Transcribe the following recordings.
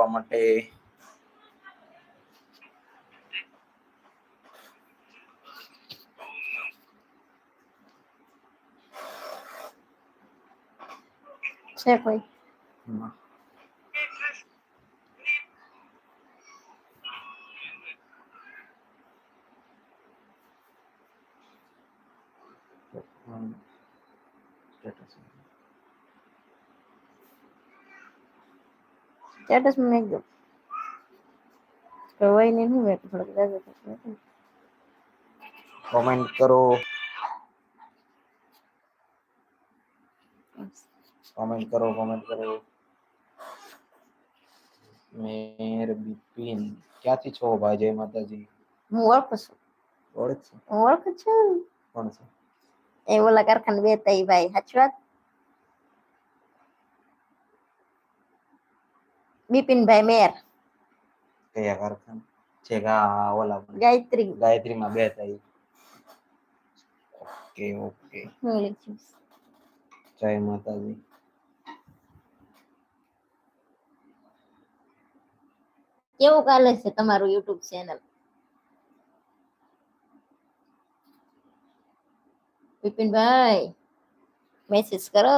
કરવા માટે છે કોઈ? સ્ટેટસ માં એકદમ હોય ને હું વેટ થોડુંક દાદા થશે કોમેન્ટ કરો કોમેન્ટ કરો કોમેન્ટ કરો મેર બિપિન ક્યાંથી છો ભાઈ જય માતાજી હું ઓળખું છું ઓળખ છે હું ઓળખું છું કોણ છે એ ઓલા કારખાને બે તઈ ભાઈ સાચી વાત બિપિનભાઈ મેર. કયા કારખાના? છે કા ઓલા ગાયત્રી ગાયત્રી. માં બે થાય. Okay okay. હું લખ્યું જય માતાજી. કેવું ચાલે છે તમારું યુટ્યુબ ચેનલ? બિપિનભાઈ મેસેજ કરો.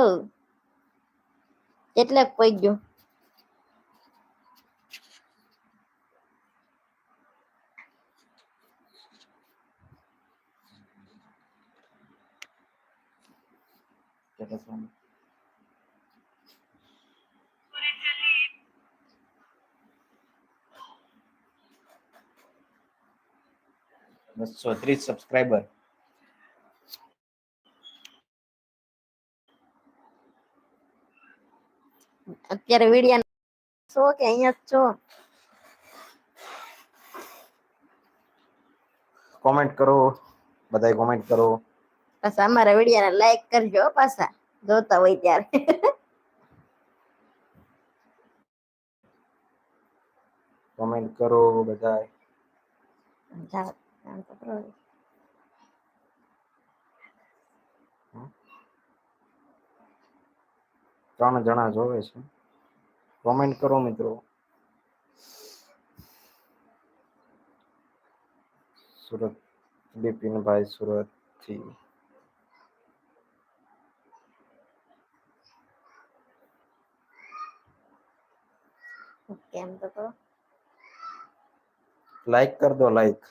કેટલાક પૈ ગયો. સ્ટેટસમાં બસો ત્રીસ સબસ્ક્રાઈબર અત્યારે વિડિયા છો કે અહીંયા જ છો કોમેન્ટ કરો બધાય કોમેન્ટ કરો પાછા અમારા વિડિયા લાઈક કરજો પાછા. જોતા હોય ત્યારે. કોમેન્ટ કરો કરો. ત્રણ જણા જોવે છે. કોમેન્ટ કરો મિત્રો. સુરત બિપિનભાઈ સુરત કેમ તો કરો લાઈક કર દો લાઈક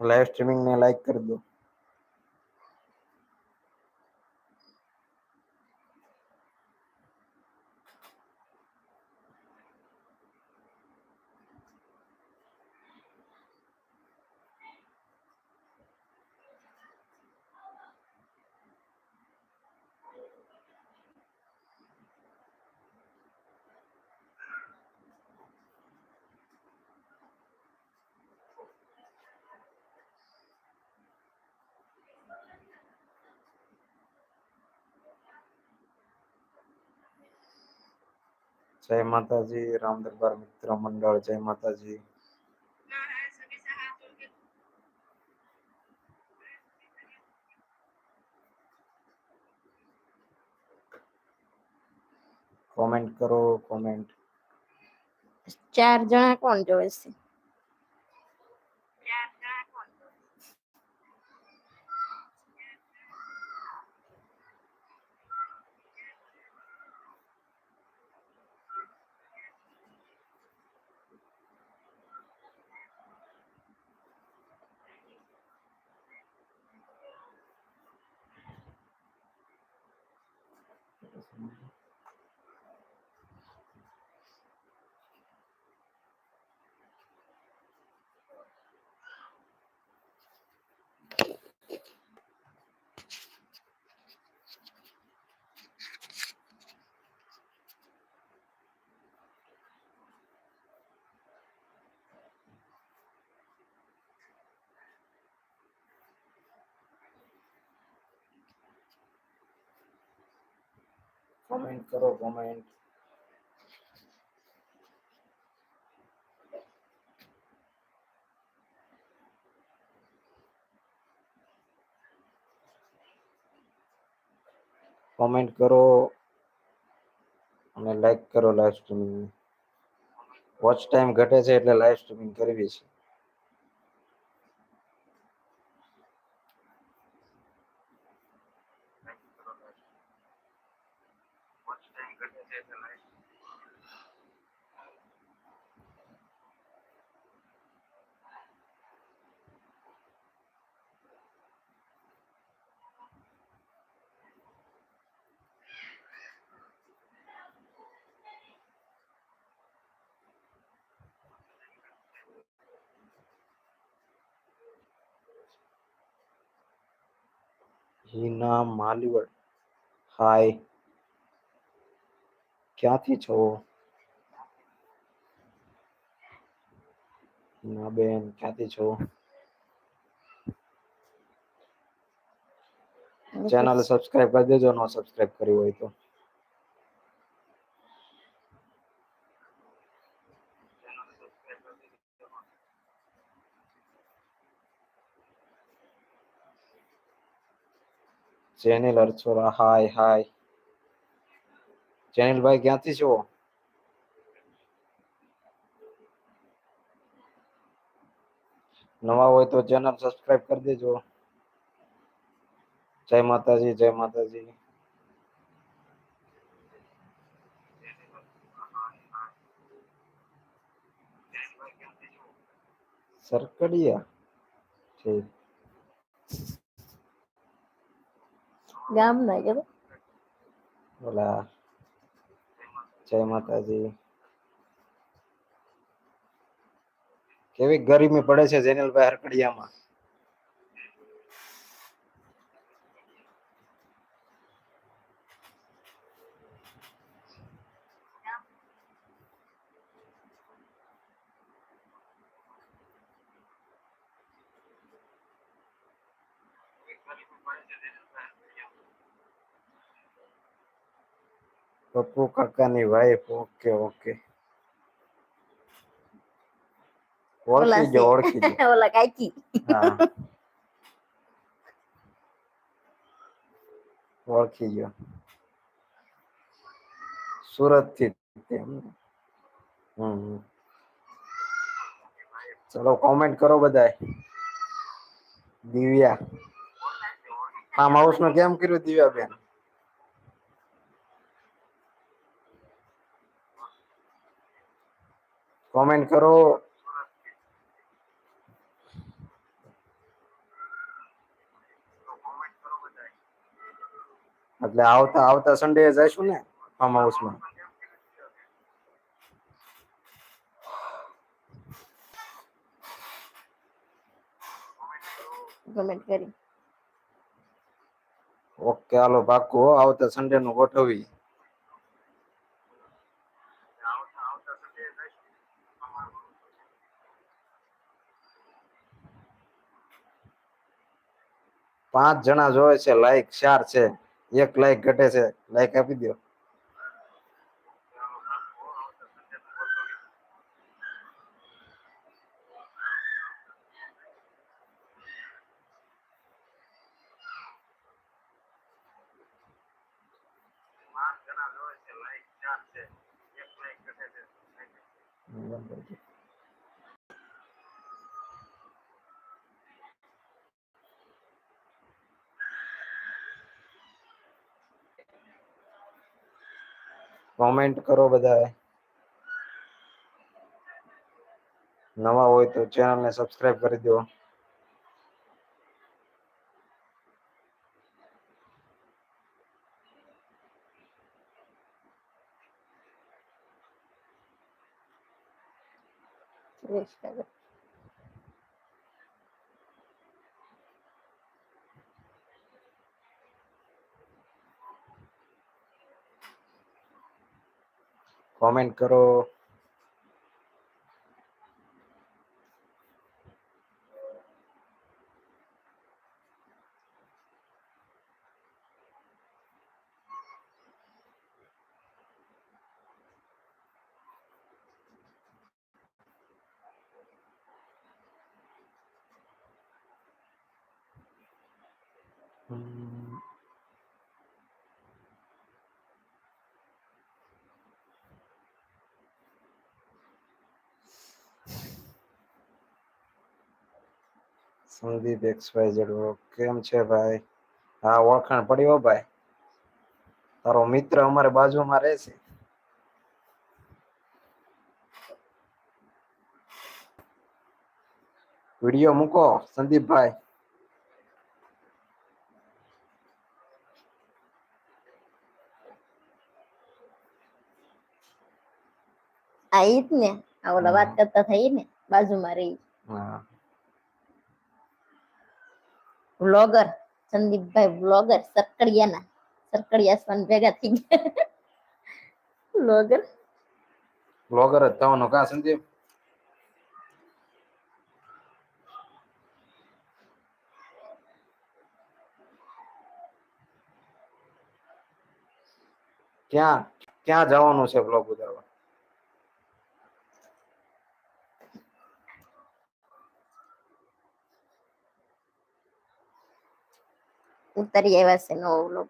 લાઈવ સ્ટ્રીમિંગ ને લાઈક કર દો જય માતાજી રામ દરબાર મિત્ર મંડળ જય માતાજી કોમેન્ટ કરો કોમેન્ટ ચાર જણા કોણ જોવે છે de los. કોમેન્ટ કરો કોમેન્ટ કોમેન્ટ કરો અને લાઈક કરો લાઈવ સ્ટ્રીમિંગ વોચ ટાઈમ ઘટે છે એટલે લાઈવ સ્ટ્રીમિંગ કરવી છે. હિના માલીવડ. હાય. ક્યાંથી છો? હિના બેન ક્યાંથી છો? ચેનલ સબસ્ક્રાઇબ કરી દેજો નો સબસ્ક્રાઇબ કરી હોય તો. જેનિલ અરછોરા હાય હાય જેનિલ ભાઈ ક્યાંથી છો નવા હોય તો ચેનલ સબસ્ક્રાઇબ કરી દેજો જય માતાજી જય માતાજી સરકડિયા ઠીક ગામ ના કે બોલા જય માતાજી. કેવી ગરમી પડે છે જેનિલભાઈ હરકડિયામાં પપ્પુ કાકાની વાઈફ ઓકે ઓકે ઓળખી ગયો ઓળખી ગયો ઓલા કાકી. ઓળખી ગયો સુરતથી હમ ચલો કોમેન્ટ કરો બધાય. દિવ્યા. ફાર્મ હાઉસનું કેમ કર્યું દિવ્યા બેન કોમેન્ટ કરો એટલે આવતા આવતા સન્ડે જઈશું ને ફાર્મ હાઉસમાં કમેન્ટ કરી ઓકે હાલો પાકું હો આવતા સન્ડે નું ગોઠવી પાંચ જણા જોવે છે લાઈક ચાર છે એક લાઈક ઘટે છે લાઈક આપી દો કોમેન્ટ કરો બધા નવા હોય તો ચેનલ ને સબસ્ક્રાઇબ કરી દો સુરેશ કાકા કોમેન્ટ કરો હમ. Sandeep X Y Z કેમ છે ભાઈ? હા ઓળખાણ પડી હો ભાઈ. તારો મિત્ર અમારે બાજુમાં રહે છે. વીડિયો મૂકો સંદીપભાઈ. આ ઈ જ ને આ ઓલા વાત કરતા થઈ ને બાજુમાં રહી. હા. વ્લોગર સંદીપભાઈ વ્લોગર સરકડિયાના સરકડિયા સન ભેગા થઈ ગયા વ્લોગર બ્લોગર જ થવાનો કા સંદીપ ક્યાં ક્યાં જવાનું છે બ્લોગ ઉતારવા ઉતરી આવ્યા છે નવો વ્લોગ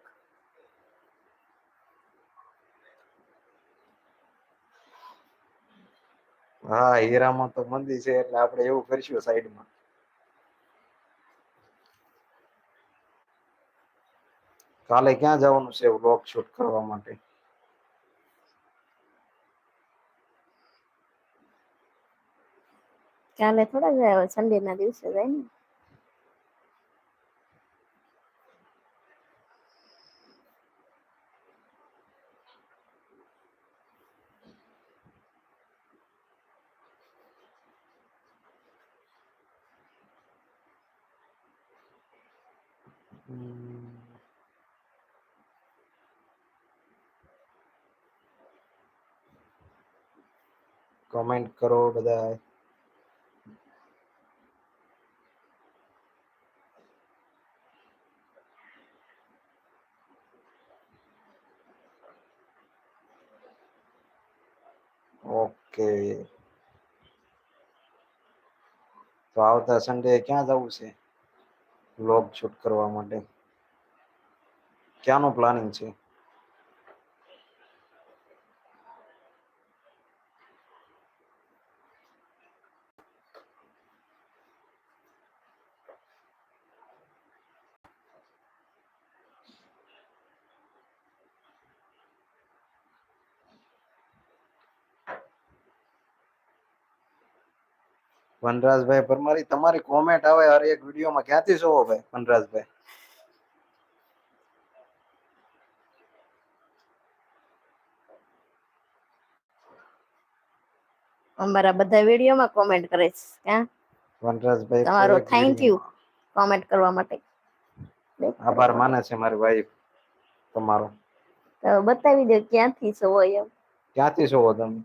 હા હીરામાં તો મંદી છે એટલે આપણે એવું કરીશું સાઈડમાં કાલે ક્યાં જવાનું છે બ્લોગ શૂટ કરવા માટે કાલે થોડા જાય સન્ડે ના દિવસે જાય ને કમેન્ટ કરો બધા ઓકે તો આવતા સન્ડે ક્યાં જવું છે વ્લોગ શૂટ કરવા માટે ક્યાંનું પ્લાનિંગ છે વનરાજભાઈ પરમારી તમારી કોમેન્ટ આવે હર એક વિડીયોમાં ક્યાંથી જોવો ભાઈ વનરાજભાઈ? અમારા બધા વિડીયોમાં કોમેન્ટ કરે છે ક્યાં? વનરાજભાઈ તમારો થેન્ક યુ કોમેન્ટ કરવા માટે. આભાર માને છે મારી વાઈફ તમારો. તો બતાવી દો ક્યાંથી છો એમ? ક્યાંથી જોવો તમે?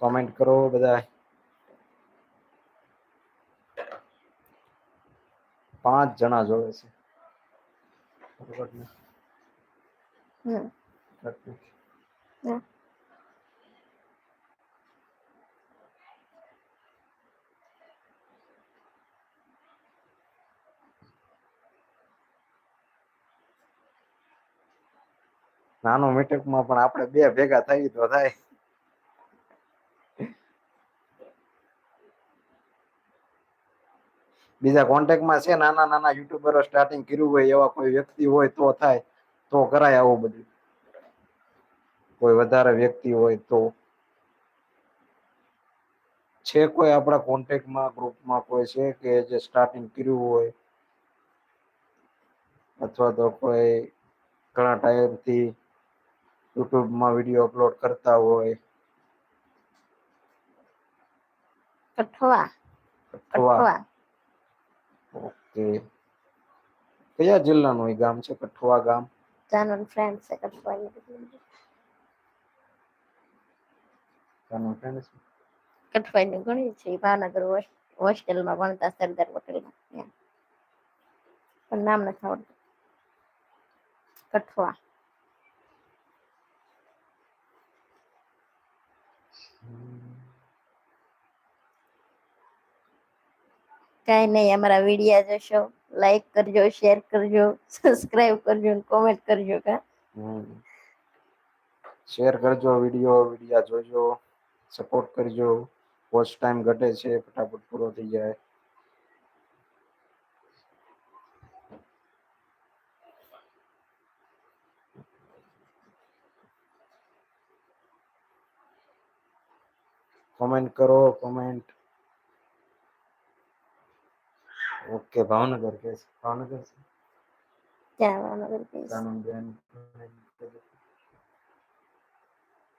કોમેન્ટ કરો બધા. પાંચ જણા જોવે છે. નાનો મીટકમાં પણ આપણે બે ભેગા થઈ તો થાય. બીજા કોન્ટેક્ટમાં છે નાના નાના યુટ્યુબરો સ્ટાર્ટિંગ કર્યું હોય એવા કોઈ વ્યક્તિ હોય તો થાય તો કરાય આવું બધું. કોઈ વધારે વ્યક્તિ હોય તો. છે કોઈ આપણા કોન્ટેક્ટમાં ગ્રુપમાં કોઈ છે કે જે સ્ટાર્ટિંગ કર્યું હોય? અથવા તો કોઈ ઘણા ટાઈમથી યુટ્યુબમાં વીડિયો અપલોડ કરતા હોય? કઠવા. કઠવા. ઓકે કયા જિલ્લાનું એ ગામ છે? કઠવા ગામ? જાનન ફ્રેન્ડ છે કઠવા જાનન ફ્રેન્ડ છે? કઠવાની ઘણી છે ભાવનગર હોસ્ટેલમાં ભણતા સરદાર પટેલમાં પણ નામ નથી આવડતું. કઠવા કાંઈ નહીં અમારા વિડીયા જોશો લાઈક કરજો શેર કરજો સબસ્ક્રાઇબ કરજો કોમેન્ટ કરજો કા શેર કરજો વિડીયો વિડીયા જોજો સપોર્ટ કરજો વોચ ટાઈમ ઘટે છે ફટાફટ પૂરો થઈ જાય કોમેન્ટ કરો કોમેન્ટ ઓકે ભાવનગર કે છે? ભાવનગર છે ત્યાં ભાવનગર કહીશ આનંદબેન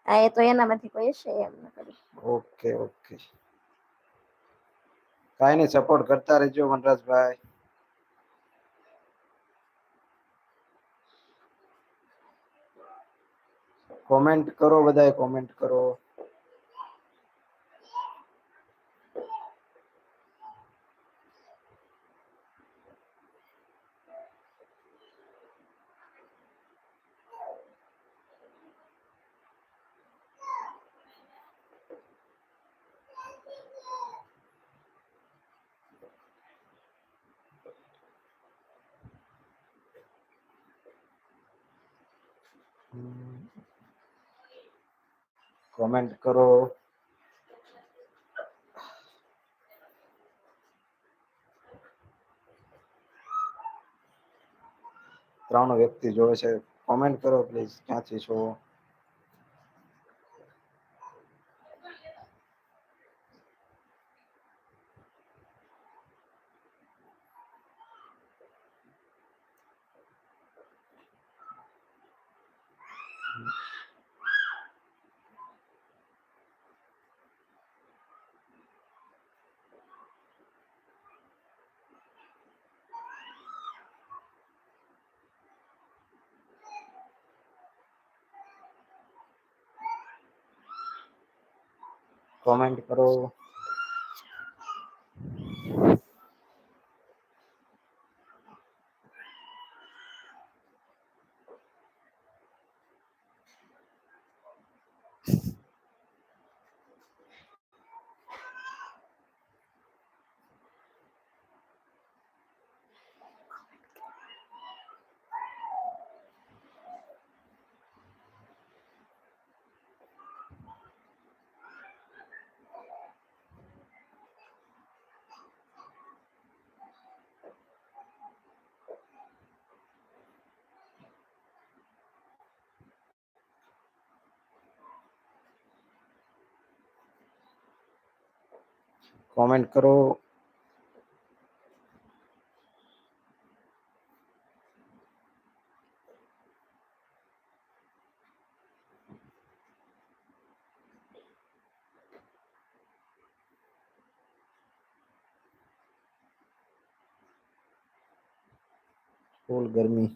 આ એ તો એનામાંથી કોઈ હશે એમ ન કરી ઓકે ઓકે કાંઈ નહીં સપોર્ટ કરતા રહેજો વનરાજભાઈ કોમેન્ટ કરો બધાય કોમેન્ટ કરો કોમેન્ટ કરો. ત્રણ વ્યક્તિ જોવે છે. કોમેન્ટ કરો પ્લીઝ ક્યાંથી છો? કોમેન્ટ કરો. कमेंट करो। गर्मी।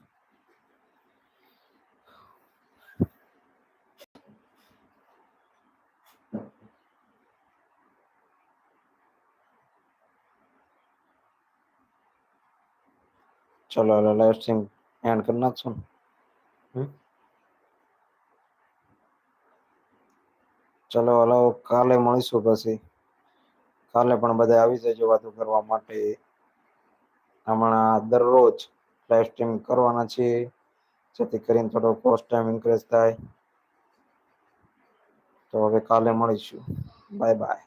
ચલો હાલો લાઈવ સ્ટ્રીમ એન્ડ કરી નાખશું ને? ચલો હલો કાલે મળીશું પછી. કાલે પણ બધા આવી જજો વાતો કરવા માટે. હમણાં દરરોજ લાઈવ સ્ટ્રીમ કરવાના છીએ જેથી કરીને થોડો પોસ્ટ ટાઈમ ઇન્ક્રીઝ થાય. તો હવે કાલે મળીશું. Bye bye